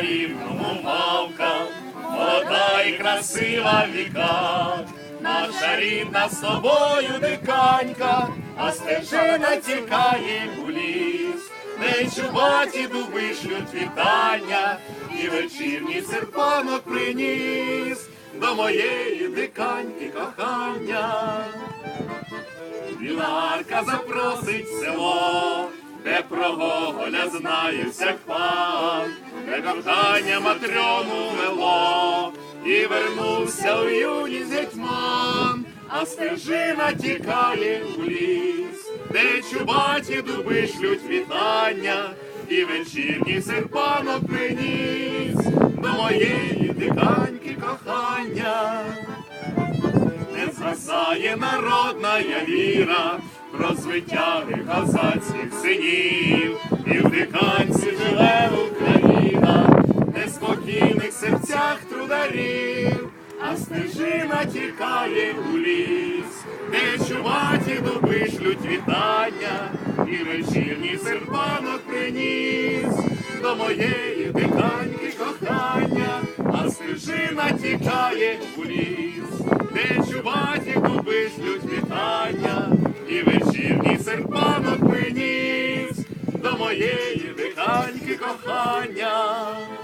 чарівному мавка, молода і красива віка, наша рідна з тобою диканька, а стежина тікає у ліс, не чубаті дуби шлють вітання, і вечірній серпанок приніс до моєї диканьки кохання. Біларка запросить село, де про Гоголя знає всяк пан, матрьону вело, і вернувся у юність гетьман, а стежина тікає у ліс, де чубаті дуби шлють вітання, і вечірній серпанок приніс. До моєї диканьки кохання. Не згасає народна віра про звитяги козацьких синів, і в неспокійних трударів, а стежина тікає у ліс, де чуваті дуби шлють вітання, і вечірній серпанок приніс. До моєї диканьки кохання, а стежина тікає у ліс, де чуваті дуби шлють вітання, і вечірній серпанок приніс. До моєї диканьки кохання.